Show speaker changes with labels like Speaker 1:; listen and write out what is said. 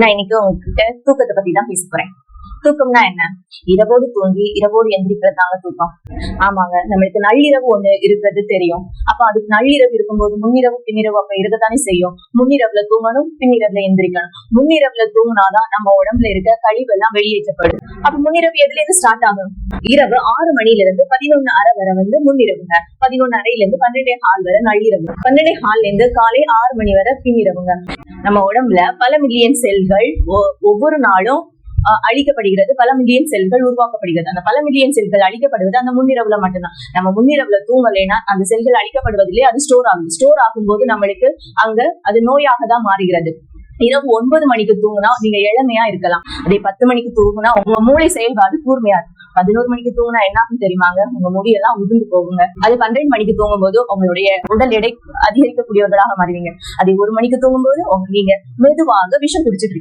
Speaker 1: நான் இன்னைக்கு உங்ககிட்ட தூக்கத்தை பத்தி தான் பேச போறேன். தூக்கம்னா என்ன? இரவோடு தூங்கி இரவோடு எந்திரிக்கிறது தூக்கம். ஆமாங்க நம்மளுக்கு நள்ளிரவு ஒண்ணு இருக்கிறது தெரியும். அப்ப அதுக்கு நள்ளிரவு இருக்கும்போது முன்னிரவு பின்னிரவு அப்ப இருக்கத்தானே செய்யும். முன்னிரவுல தூங்கணும் பின்னிரவுல எந்திரிக்கணும். முன்னிரவுல தூங்கினாதான் நம்ம உடம்புல இருக்க கழிவெல்லாம் வெளியேற்றப்படும். அப்ப முன்னிரவு எதுல இருந்து ஸ்டார்ட் ஆகும்? இரவு ஆறு மணில இருந்து பதினொன்னு அரை வரை வந்து முன்னிரவுங்க. பதினொன்னு அறையில இருந்து பன்னெண்டே ஹால் வரை நள்ளிரவு. பன்னெண்டே ஹால்ல இருந்து காலை ஆறு மணி வரை பின்னிரவுங்க. நம்ம உடம்புல பல மில்லியன் செல்கள் ஒ- ஒவ்வொரு நாளும் அஹ், அழிக்கப்படுகிறது. பல மில்லியன் செல்கள் உருவாக்கப்படுகிறது. அந்த பல மில்லியன் செல்கள் அழிக்கப்படுவது அந்த முன்னிரவுல மட்டும்தான். நம்ம முன்னிரவுல தூங்கலைன்னா அந்த செல்கள் அழிக்கப்படுவதிலே அது ஸ்டோர் ஆகும். ஸ்டோர் ஆகும் போது நம்மளுக்கு அங்க அது நோயாக தான் மாறுகிறது. இரவு ஒன்பது மணிக்கு தூங்குனா நீங்க இளமையா இருக்கலாம். அதே பத்து மணிக்கு தூங்குனா உங்க மூளை செயல்பாடு கூர்மையா இருக்கும். பதினோரு மணிக்கு தூங்குனா என்ன தெரியுமாங்க? உங்க முடியெல்லாம் உதிர்ந்து போகுங்க. அது பன்னெண்டு மணிக்கு தூங்கும் போது உங்களுடைய உடல் எடை அதிகரிக்கக்கூடியவர்களாக மாறுவீங்க. அதே ஒரு மணிக்கு தூங்கும் போது உங்க நீங்க மெதுவாக விஷம் குடிச்சிட்டு